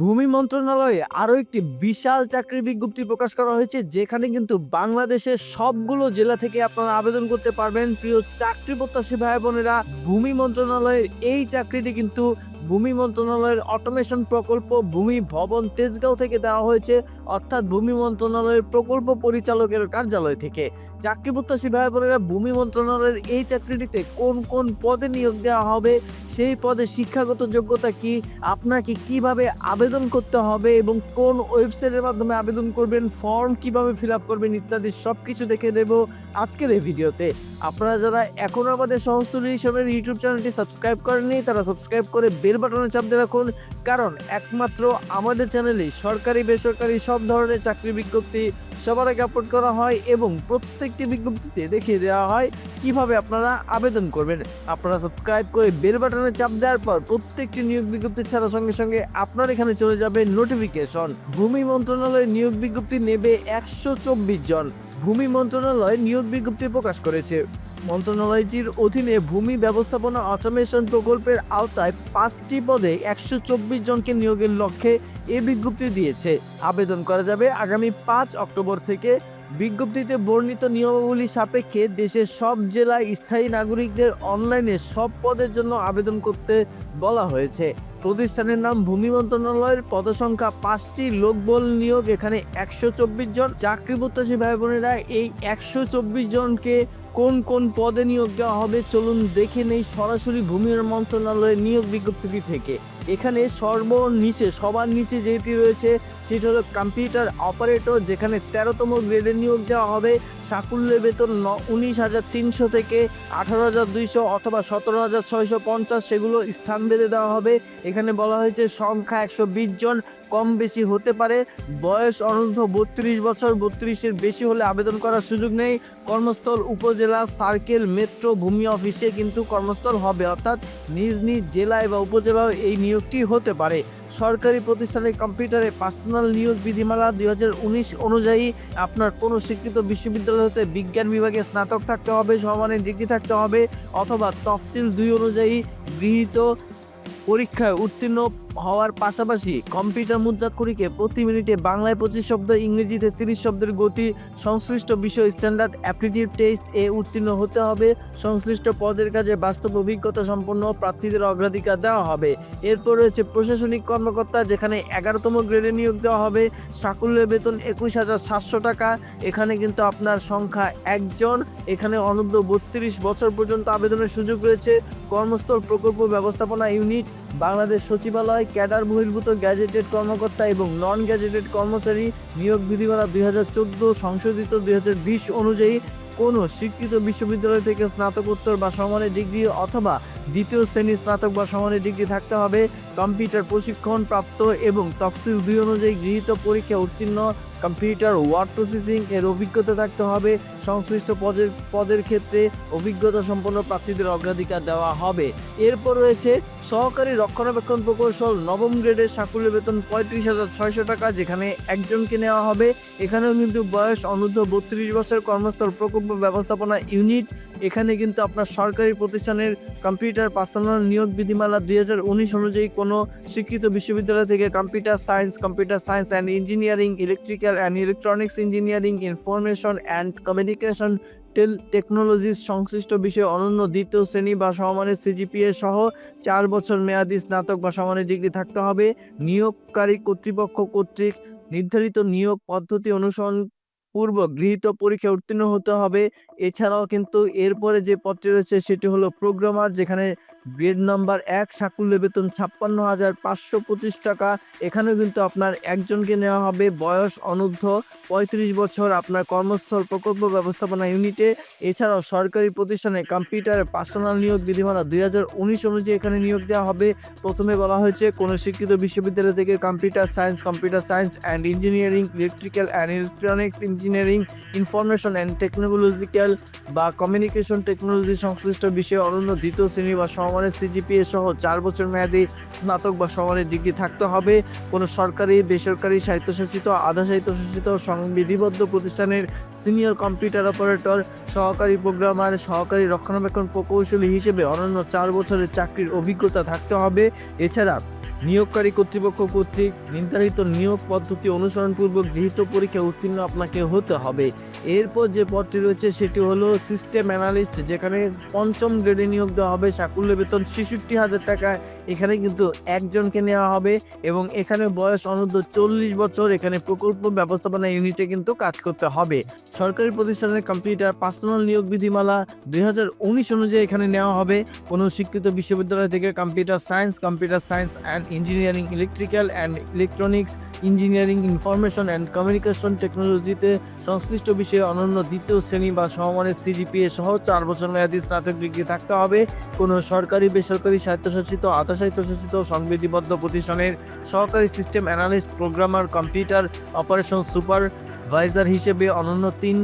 ভূমি মন্ত্রণালয়ে আরও একটি বিশাল চাকরির বিজ্ঞপ্তি প্রকাশ করা হয়েছে, যেখানে কিন্তু বাংলাদেশের সবগুলো জেলা থেকে আপনারা আবেদন করতে পারবেন। প্রিয় চাকরি প্রত্যাশী ভাই বোনেরা, ভূমি মন্ত্রণালয়ের এই চাকরিটি কিন্তু ভূমি মন্ত্রণালয়ের অটোমেশন প্রকল্প ভূমি ভবন তেজগাঁও থেকে দেওয়া হয়েছে, অর্থাৎ ভূমি মন্ত্রণালয়ের প্রকল্প পরিচালকের কার্যালয় থেকে। চাকরি প্রত্যাশী ভাই বোনেরা ভূমি মন্ত্রণালয়ের এই চাকরিটিতে কোন কোন পদে নিয়োগ দেওয়া হবে, সেই পদে শিক্ষাগত যোগ্যতা কি, আপনাকে কীভাবে আবেদন করতে হবে এবং কোন ওয়েবসাইটের মাধ্যমে আবেদন করবেন, ফর্ম কীভাবে ফিল আপ করবেন ইত্যাদি সব কিছু দেখে দেব আজকের এই ভিডিওতে। আপনারা যারা এখনও আমাদের সহজ ইউটিউব চ্যানেলটি সাবস্ক্রাইব করেননি, তারা সাবস্ক্রাইব করে বেল বাটনে চাপ দিয়ে রাখুন, কারণ একমাত্র আমাদের চ্যানেলে সরকারি, বেসরকারি সব ধরনের চাকরি বিজ্ঞপ্তি সবার আগে আপলোড করা হয় এবং প্রত্যেকটি বিজ্ঞপ্তিতে দেখিয়ে দেওয়া হয় কীভাবে আপনারা আবেদন করবেন। আপনারা সাবস্ক্রাইব করে বেল বাটনে চাপ দেওয়ার পর প্রত্যেকটি নিয়োগ বিজ্ঞপ্তি ছাড়ার সঙ্গে সঙ্গে আপনার এখানে চলে যাবে নোটিফিকেশন ভূমি মন্ত্রণালয় নিয়োগ বিজ্ঞপ্তি নেবে একশো চব্বিশ জন। ভূমি মন্ত্রণালয় নিয়োগ বিজ্ঞপ্তি প্রকাশ করেছে। মন্ত্রণালয়টির অধীনে ভূমি ব্যবস্থাপনা অটোমেশন প্রকল্পের আওতায় পাঁচটি পদে একশো চব্বিশ জনকে নিয়োগের লক্ষ্যে এ বিজ্ঞপ্তি দিয়েছে। আবেদন করা যাবে আগামী পাঁচ অক্টোবর থেকে। বিজ্ঞপ্তিতে বর্ণিত নিয়মাবলী সাপেক্ষে দেশের সব জেলায় স্থায়ী নাগরিকদের অনলাইনে সব পদের জন্য আবেদন করতে বলা হয়েছে। প্রতিষ্ঠানের নাম ভূমি মন্ত্রণালয়ের পদসংখ্যা পাঁচটি। লোকবল নিয়োগ এখানে একশো চব্বিশ জন। চাকরি প্রত্যাশী ভাই বোনেরা, এই একশো চব্বিশ জনকে কোন কোন পদে নিয়োগ দেওয়া হবে চলুন দেখে নেই সরাসরি ভূমি মন্ত্রণালয়ের নিয়োগ বিজ্ঞপ্তি থেকে। এখানে সর্বনিচে সবার নিচে যেটি রয়েছে, সেটি হলো কম্পিউটার অপারেটর যেখানে তেরোতম গ্রেডের নিয়োগ দেওয়া হবে। সাকুল্যের বেতন ন, উনিশ হাজার তিনশো থেকে আঠারো হাজার দুইশো অথবা সতেরো হাজার ছয়শো পঞ্চাশ, সেগুলো স্থান বেঁধে দেওয়া হবে। এখানে বলা হয়েছে সংখ্যা একশো বিশ জন, কম বেশি হতে পারে। বয়স অনূর্ধ্ব বত্রিশ বছর, বত্রিশের বেশি হলে আবেদন করার সুযোগ নেই। কর্মস্থল, উপজেলা, সার্কেল, মেট্রো, ভূমি অফিসে কিন্তু কর্মস্থল হবে। অর্থাৎ নিজ নিজ জেলায় বা উপজেলায় এই নিয়োগটি হতে পারে। সরকারি প্রতিষ্ঠানের কম্পিউটারে পার্সোনাল নিয়োগ বিধিমালা দুই হাজার উনিশ অনুযায়ী আপনার কোনো স্বীকৃত বিশ্ববিদ্যালয় হতে বিজ্ঞান বিভাগে স্নাতক থাকতে হবে সমানের ডিগ্রি থাকতে হবে অথবা তফসিল দুই অনুযায়ী গৃহীত পরীক্ষায় উত্তীর্ণ হওয়ার পাশাপাশি কম্পিউটার মুদ্রাক্ষরিকে প্রতি মিনিটে বাংলায় পঁচিশ শব্দ, ইংরেজিতে তিরিশ শব্দের গতি, সংশ্লিষ্ট বিষয় স্ট্যান্ডার্ড অ্যাপটিটিউড টেস্ট এ উত্তীর্ণ হতে হবে। সংশ্লিষ্ট পদের কাজে বাস্তব অভিজ্ঞতা সম্পন্ন প্রার্থীদের অগ্রাধিকার দেওয়া হবে। এরপর রয়েছে প্রশাসনিক কর্মকর্তা, যেখানে এগারোতম গ্রেডে নিয়োগ দেওয়া হবে। সাকুল্যের বেতন একুশ হাজার সাতশো টাকা। এখানে কিন্তু আপনার সংখ্যা একজন। এখানে অনূর্ধ্ব বত্রিশ বছর পর্যন্ত আবেদনের সুযোগ রয়েছে। কর্মস্থল প্রকল্প ব্যবস্থাপনা ইউনিট, বাংলাদেশ সচিবালয় ক্যাডার বহির্ভূত গ্যাজেটেড কর্মকর্তা এবং নন গ্যাজেটেড কর্মচারী নিয়োগ বিধিমালা দুই হাজার চোদ্দ সংশোধিত দুই হাজার বিশ অনুযায়ী কোনো স্বীকৃত বিশ্ববিদ্যালয় থেকে স্নাতকোত্তর বা সমানের ডিগ্রি অথবা দ্বিতীয় শ্রেণি স্নাতক বা সমানের ডিগ্রি থাকতে হবে। কম্পিউটার প্রশিক্ষণ প্রাপ্ত এবং তফসিল দুই অনুযায়ী গৃহীত পরীক্ষা উত্তীর্ণ কম্পিউটার ওয়ার্ড প্রসেসিং এর অভিজ্ঞতা থাকতে হবে। সংশ্লিষ্ট পদের পদের ক্ষেত্রে অভিজ্ঞতা সম্পন্ন প্রার্থীদের অগ্রাধিকার দেওয়া হবে। এরপর রয়েছে সহকারী রক্ষণাবেক্ষণ প্রকৌশল নবম গ্রেডের সাকুল্যের বেতন পঁয়ত্রিশ হাজার ছয়শো টাকা, যেখানে একজনকে নেওয়া হবে। এখানেও কিন্তু বয়স অনূর্ধ্ব বত্রিশ বছর কর্মস্থল প্রকল্প ব্যবস্থাপনা ইউনিট। এখানে কিন্তু আপনার সরকারি প্রতিষ্ঠানের কম্পিউটার পার্সোনাল নিয়োগ বিধিমালা দুই হাজার উনিশ অনুযায়ী কোনো শিক্ষিত বিশ্ববিদ্যালয় থেকে computer science computer science and engineering, electrical and electronics engineering information and communication tell technologies সংশ্লিষ্ট বিষয়ে অনন্য দ্বিতীয় শ্রেণি বা সমানের সিজিপিএ সহ চার বছর মেয়াদী স্নাতক বা সমানের ডিগ্রি থাকতে হবে। নিয়োগকারী কর্তৃপক্ষ কর্তৃক নির্ধারিত নিয়োগ পদ্ধতি অনুসরণ পূর্বক গৃহীত পরীক্ষা উত্তীর্ণ হতে হবে। এছাড়াও কিন্তু এরপরে যে পদটি রয়েছে সেটি হলো প্রোগ্রামার যেখানে গ্রেড নাম্বার এক, সাকুল্য বেতন ছাপ্পান্ন হাজার পাঁচশো পঁচিশ টাকা। এখানেও কিন্তু আপনার একজনকে নেওয়া হবে। বয়স অনূর্ধ্ব পঁয়ত্রিশ বছর, আপনার কর্মস্থল প্রকল্প ব্যবস্থাপনা ইউনিটে। এছাড়াও সরকারি প্রতিষ্ঠানে কম্পিউটারে পার্সোনাল নিয়োগ বিধিমালা দুই হাজার উনিশ অনুযায়ী এখানে নিয়োগ দেওয়া হবে। প্রথমে বলা হয়েছে, কোনো শিক্ষিত বিশ্ববিদ্যালয় থেকে computer science computer science and engineering electrical and electronics engineering information and technological বা কমিউনিকেশন টেকনোলজি সংশ্লিষ্ট বিষয়ে অনন্য দ্বিতীয় শ্রেণি বা সমানের সিজিপিএ সহ চার বছর মেয়াদী স্নাতক বা সমানের ডিগ্রি থাকতে হবে। কোনো সরকারি, বেসরকারি স্বায়ত্তশাসিত, আধা স্বায়ত্তশাসিত, সংবিধিবদ্ধ প্রতিষ্ঠানের সিনিয়র কম্পিউটার অপারেটর সহকারী প্রোগ্রামার সহকারী রক্ষণাবেক্ষণ প্রকৌশলী হিসেবে অনন্য চার বছরের চাকরির অভিজ্ঞতা থাকতে হবে। এছাড়া নিয়োগকারী কর্তৃপক্ষ কর্তৃক নির্ধারিত নিয়োগ পদ্ধতি অনুসরণপূর্বক গৃহীত পরীক্ষা উত্তীর্ণ আপনাকে হতে হবে। এরপর যে পদটি রয়েছে সেটি হলো সিস্টেম অ্যানালিস্ট যেখানে পঞ্চম গ্রেডে নিয়োগ দেওয়া হবে। সাকুল্য বেতন ছেষট্টি হাজার টাকা। এখানে কিন্তু একজনকে নেওয়া হবে এবং এখানে বয়স অনূর্ধ্ব চল্লিশ বছর। এখানে প্রকল্প ব্যবস্থাপনা ইউনিটে কিন্তু কাজ করতে হবে। সরকারি প্রতিষ্ঠানের কম্পিউটার পার্সোনাল নিয়োগ বিধিমালা দুই হাজার উনিশ অনুযায়ী এখানে নেওয়া হবে। কোনো স্বীকৃত বিশ্ববিদ্যালয় থেকে computer science computer science and engineering, electrical and electronics, engineering, information and communication টেকনোলজিতে সংশ্লিষ্ট বিষয়ে অনন্য দ্বিতীয় শ্রেণি বা সমমানের সিজিপিএ সহ চার বছর মেয়াদী স্নাতক ডিগ্রি থাকতে হবে। কোনো সরকারি, বেসরকারি স্বায়ত্তশাসিত, আধাস্বায়ত্তশাসিত, সংবিধিবদ্ধ প্রতিষ্ঠানের সহকারী system analyst, programmer, computer operation supervisor হিসেবে অনন্য তিন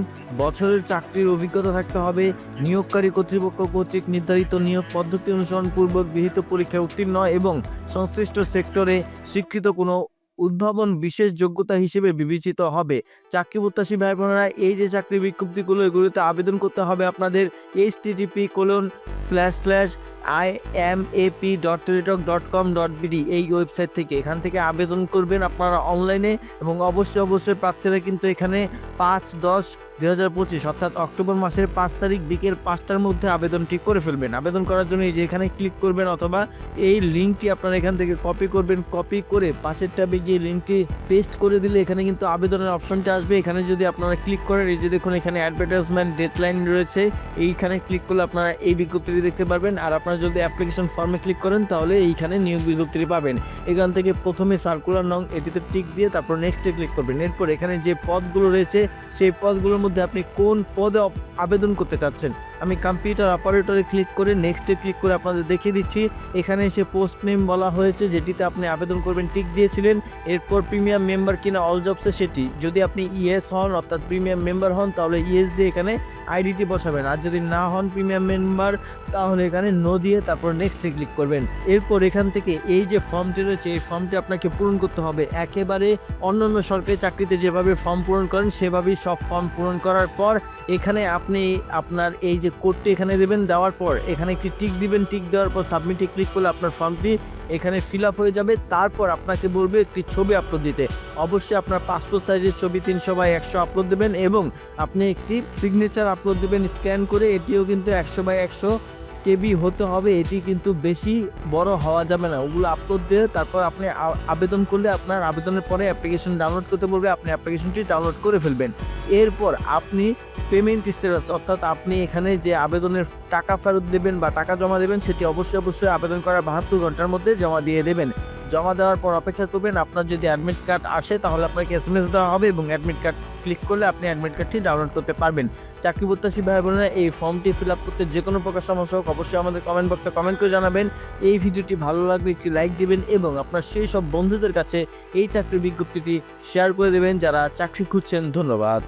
বছরের চাকরির অভিজ্ঞতা থাকতে হবে। নিয়োগকারী কর্তৃপক্ষ কর্তৃক নির্ধারিত নিয়োগ পদ্ধতি অনুসরণপূর্বক বিহিত পরীক্ষায় উত্তীর্ণ এবং সংশ্লিষ্ট সেক্টরে শিক্ষিত কোনো উদ্ভাবন বিশেষ যোগ্যতা হিসেবে বিবেচিত হবে। চাকরি প্রত্যাশী ভাই বোনেরা এই যে চাকরি বিজ্ঞপ্তিগুলো, এগুলোতে আবেদন করতে হবে আপনাদের HTTP colon slash slash I M A P dot Teletalk dot com dot BD এই ওয়েবসাইট থেকে। এখান থেকে আবেদন করবেন আপনারা অনলাইনে এবং অবশ্যই অবশ্যই প্রার্থীরা কিন্তু এখানে পাঁচ দশ দুই হাজার পঁচিশ, অর্থাৎ অক্টোবর মাসের পাঁচ তারিখ বিকেল পাঁচটার মধ্যে আবেদনটি করে ফেলবেন। আবেদন করার জন্য এই যে এখানে ক্লিক করবেন অথবা এই লিঙ্কটি আপনারা এখান থেকে কপি করবেন। কপি করে পাশের ট্যাবে গিয়ে লিঙ্কটি পেস্ট করে দিলে এখানে কিন্তু আবেদনের অপশনটা আসবে। এখানে যদি আপনারা ক্লিক করেন, এই যে দেখুন এখানে অ্যাডভার্টাইজমেন্ট ডেডলাইন রয়েছে, এইখানে ক্লিক করলে আপনারা এই বিজ্ঞপ্তিটি দেখতে পারবেন। আর যদি অ্যাপ্লিকেশন ফর্মে ক্লিক করেন, তাহলে এইখানে নিয়োগ বিজ্ঞপ্তিটি পাবেন। এখান থেকে প্রথমে সার্কুলার নং এটিতে টিক দিয়ে তারপর নেক্সটে ক্লিক করবেন। এরপর এখানে যে পদগুলো রয়েছে, সেই পদগুলোর মধ্যে আপনি কোন পদে আবেদন করতে চাচ্ছেন আমি কম্পিউটার অপারেটরে ক্লিক করে নেক্সটে ক্লিক করে আপনাদের দেখিয়ে দিচ্ছি। এখানে এসে পোস্ট নেম বলা হয়েছে, যেটিতে আপনি আবেদন করবেন। টিক দিয়েছিলেন, এরপর প্রিমিয়াম মেম্বার কিনা অল জবসে সেটি। যদি আপনি ইএস হন, অর্থাৎ প্রিমিয়াম মেম্বার হন, তাহলে ইএস দিয়ে এখানে আইডিটি বসাবেন। আর যদি না হন প্রিমিয়াম মেম্বার তাহলে এখানে নো দিয়ে তারপর নেক্সটে ক্লিক করবেন। এরপর এখান থেকে এই যে ফর্মটি রয়েছে, এই ফর্মটি আপনাকে পূরণ করতে হবে। একেবারে অন্যান্য সরকারি চাকরিতে যেভাবে ফর্ম পূরণ করেন, সেভাবেই সব ফর্ম পূরণ করার পর এখানে আপনি আপনার এই যে কোডটি এখানে দেবেন, দেওয়ার পর এখানে একটি টিক দিবেন টিক দেওয়ার পর সাবমিটে ক্লিক করলে আপনার ফর্মটি এখানে ফিল আপ হয়ে যাবে। তারপর আপনাকে বলবে একটি ছবি আপলোড দিতে। অবশ্যই আপনার পাসপোর্ট সাইজের ছবি তিনশো বাই একশো আপলোড দেবেন এবং আপনি একটি সিগনেচার আপলোড দেবেন। স্ক্যান করে এটিও কিন্তু একশো বাই একশো কেবি হতে হবে, এটি কিন্তু বেশি বড় হওয়া যাবে না। ওগুলো আপলোড দিয়ে তারপর আপনি আবেদন করলে আপনার আবেদনের পরে অ্যাপ্লিকেশন ডাউনলোড করতে বলবে, আপনি অ্যাপ্লিকেশনটি ডাউনলোড করে ফেলবেন। এরপর আপনি পেমেন্ট স্ট্যাটাস অর্থাৎ আপনি এখানে যে আবেদনের টাকা ফেরত দেবেন বা টাকা জমা দেবেন, সেটি অবশ্যই অবশ্যই আবেদন করার বাহাত্তর ঘণ্টার মধ্যে জমা দিয়ে দেবেন। জমা দেওয়ার পর অপেক্ষা করবেন। আপনার যদি অ্যাডমিট কার্ড আসে, তাহলে আপনাকে এস এম এস দেওয়া হবে এবং অ্যাডমিট কার্ড ক্লিক করলে আপনি অ্যাডমিট কার্ডটি ডাউনলোড করতে পারবেন। চাকরি প্রত্যাশী ভাই বোনেরা, এই ফর্মটি ফিল আপ করতে যে কোনো প্রকার সমস্যা হোক, অবশ্যই আমাদের কমেন্ট বক্সে কমেন্ট করে জানাবেন। এই ভিডিওটি ভালো লাগবে একটি লাইক দেবেন এবং আপনার সেই সব বন্ধুদের কাছে এই চাকরির বিজ্ঞপ্তিটি শেয়ার করে দেবেন, যারা চাকরি খুঁজছেন। ধন্যবাদ।